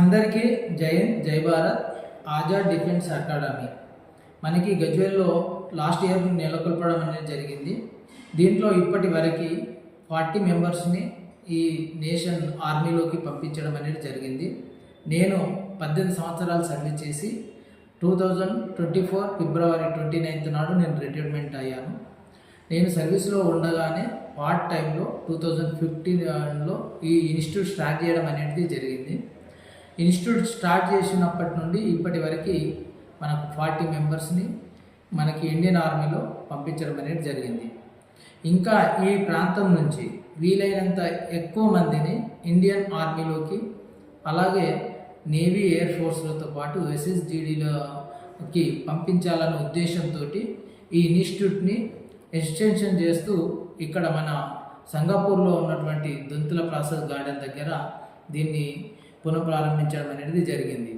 అందరికీ జై జై భారత్ ఆజాద్ డిఫెన్స్ అకాడమీ. మనకి గజ్వేల్లో లాస్ట్ ఇయర్ నెలకొల్పడం అనేది జరిగింది. దీంట్లో ఇప్పటి వరకు ఫార్టీ మెంబర్స్ని ఈ నేషన్ ఆర్మీలోకి పంపించడం అనేది జరిగింది. నేను పద్దెనిమిది సంవత్సరాలు సర్వీస్ చేసి two thousand twenty four February twenty ninth నాడు నేను రిటైర్మెంట్ అయ్యాను. నేను సర్వీస్లో ఉండగానే పార్ట్ టైంలో టూ థౌజండ్ ఫిఫ్టీన్లో ఈ ఇన్స్టిట్యూట్ స్టార్ట్ చేయడం అనేది జరిగింది. ఇన్స్టిట్యూట్ స్టార్ట్ చేసినప్పటి నుండి ఇప్పటి వరకు మనకు ఫార్టీ మెంబర్స్ని మనకి ఇండియన్ ఆర్మీలో పంపించడం అనేది జరిగింది. ఇంకా ఈ ప్రాంతం నుంచి వీలైనంత ఎక్కువ మందిని ఇండియన్ ఆర్మీలోకి అలాగే నేవీ ఎయిర్ ఫోర్స్లతో పాటు ఎస్ఎస్జిడిలోకి పంపించాలనే ఉద్దేశంతో ఈ ఇన్స్టిట్యూట్ని ఎక్స్టెన్షన్ చేస్తూ ఇక్కడ మన సింగపూర్లో ఉన్నటువంటి దొంతుల ప్రాసెస్ గార్డెన్ దగ్గర దీన్ని పునఃప్రారంభించడం అనేది జరిగింది.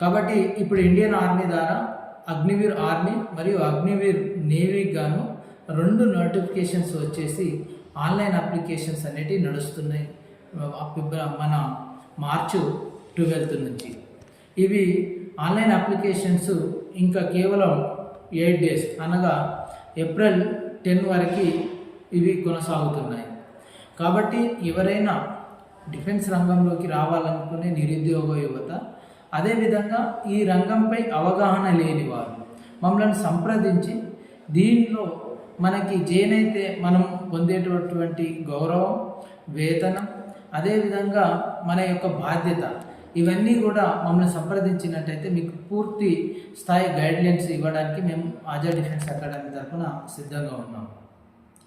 కాబట్టి ఇప్పుడు ఇండియన్ ఆర్మీ ద్వారా అగ్నివీర్ ఆర్మీ మరియు అగ్నివీర్ నేవీకి గాను రెండు నోటిఫికేషన్స్ వచ్చేసి ఆన్లైన్ అప్లికేషన్స్ అనేటివి నడుస్తున్నాయి. మన మార్చు ట్వెల్త్ నుంచి. ఇవి ఆన్లైన్ అప్లికేషన్స్ ఇంకా కేవలం ఎయిట్ డేస్ అనగా ఏప్రిల్ టెన్ వరకు ఇవి కొనసాగుతున్నాయి. కాబట్టి ఎవరైనా డిఫెన్స్ రంగంలోకి రావాలనుకునే నిరుద్యోగ యువత అదేవిధంగా ఈ రంగంపై అవగాహన లేని వారు మమ్మల్ని సంప్రదించి దీనిలో మనకి జేనైతే మనం పొందేటటువంటి గౌరవం వేతనం అదేవిధంగా మన యొక్క బాధ్యత ఇవన్నీ కూడా మమ్మల్ని సంప్రదించినట్టయితే మీకు పూర్తి స్థాయి గైడ్లైన్స్ ఇవ్వడానికి మేము ఆజా డిఫెన్స్ అకాడమీ తరఫున సిద్ధంగా ఉన్నాం.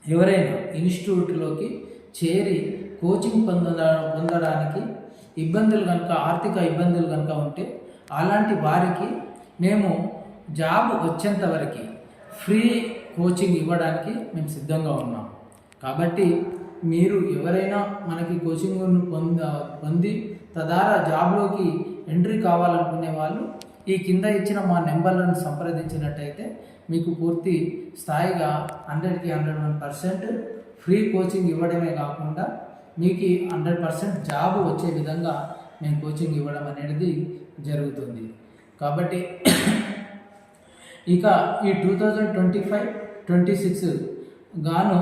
ఎవరైనా ఇన్స్టిట్యూట్లోకి చేరి కోచింగ్ పొంద పొందడానికి ఇబ్బందులు కనుక ఆర్థిక ఇబ్బందులు కనుక ఉంటే అలాంటి వారికి మేము జాబ్ వచ్చేంత వరకు ఫ్రీ కోచింగ్ ఇవ్వడానికి మేము సిద్ధంగా ఉన్నాం. కాబట్టి మీరు ఎవరైనా మనకి కోచింగ్ పొంద పొంది తద్వారా జాబ్లోకి ఎంట్రీ కావాలనుకునే వాళ్ళు ఈ కింద ఇచ్చిన మా నెంబర్లను సంప్రదించినట్టయితే మీకు పూర్తి స్థాయిగా హండ్రెడ్కి hundred one percent free coaching ఇవ్వడమే కాకుండా మీకు హండ్రెడ్ పర్సెంట్ జాబ్ వచ్చే విధంగా మేము కోచింగ్ ఇవ్వడం అనేది జరుగుతుంది. కాబట్టి ఇక ఈ two thousand twenty five twenty six గాను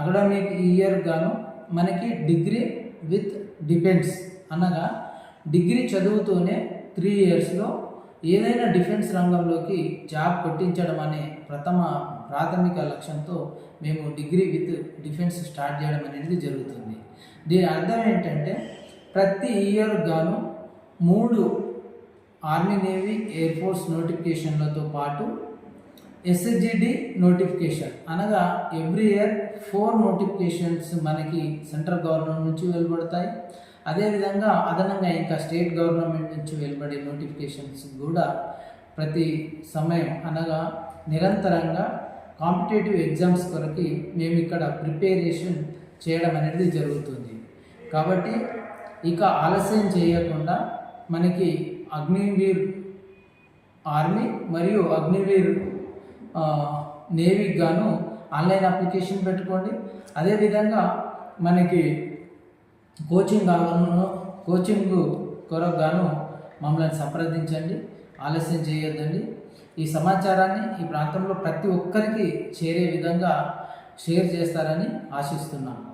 అకాడమిక్ ఇయర్ గాను మనకి డిగ్రీ విత్ డిఫెన్స్ అనగా డిగ్రీ చదువుతూనే త్రీ ఇయర్స్లో ఏదైనా డిఫెన్స్ రంగంలోకి జాబ్ కొట్టించడం అనే ప్రథమ ప్రాథమిక లక్ష్యంతో మేము డిగ్రీ విత్ డిఫెన్స్ స్టార్ట్ చేయడం అనేది జరుగుతుంది. దీని అర్థం ఏంటంటే ప్రతి ఇయర్ గాను మూడు ఆర్మీ నేవీ ఎయిర్ ఫోర్స్ నోటిఫికేషన్లతో పాటు ఎస్ఎస్జిడి నోటిఫికేషన్. అనగా ఎవ్రీ ఇయర్ ఫోర్ నోటిఫికేషన్స్ మనకి సెంట్రల్ గవర్నమెంట్ నుంచి వెలువడతాయి. అదేవిధంగా అదనంగా ఇంకా స్టేట్ గవర్నమెంట్ నుంచి వెలువడే నోటిఫికేషన్స్ కూడా ప్రతి సమయం అనగా నిరంతరంగా కాంపిటేటివ్ ఎగ్జామ్స్ కొరకు మేము ఇక్కడ ప్రిపేరేషన్ చేయడం అనేది జరుగుతుంది. కాబట్టి ఇక ఆలస్యం చేయకుండా మనకి అగ్నివీర్ ఆర్మీ మరియు అగ్నివీర్ నేవీకి గాను ఆన్లైన్ అప్లికేషన్ పెట్టుకోండి. అదేవిధంగా మనకి కోచింగ్ కావాలను కోచింగ్ కొరకు గాను మమ్మల్ని సంప్రదించండి. ఆలస్యం చేయొద్దండి. ఈ సమాచారాన్ని ఈ ప్రాంతంలో ప్రతి ఒక్కరికి చేరే విధంగా షేర్ చేస్తారని ఆశిస్తున్నాం.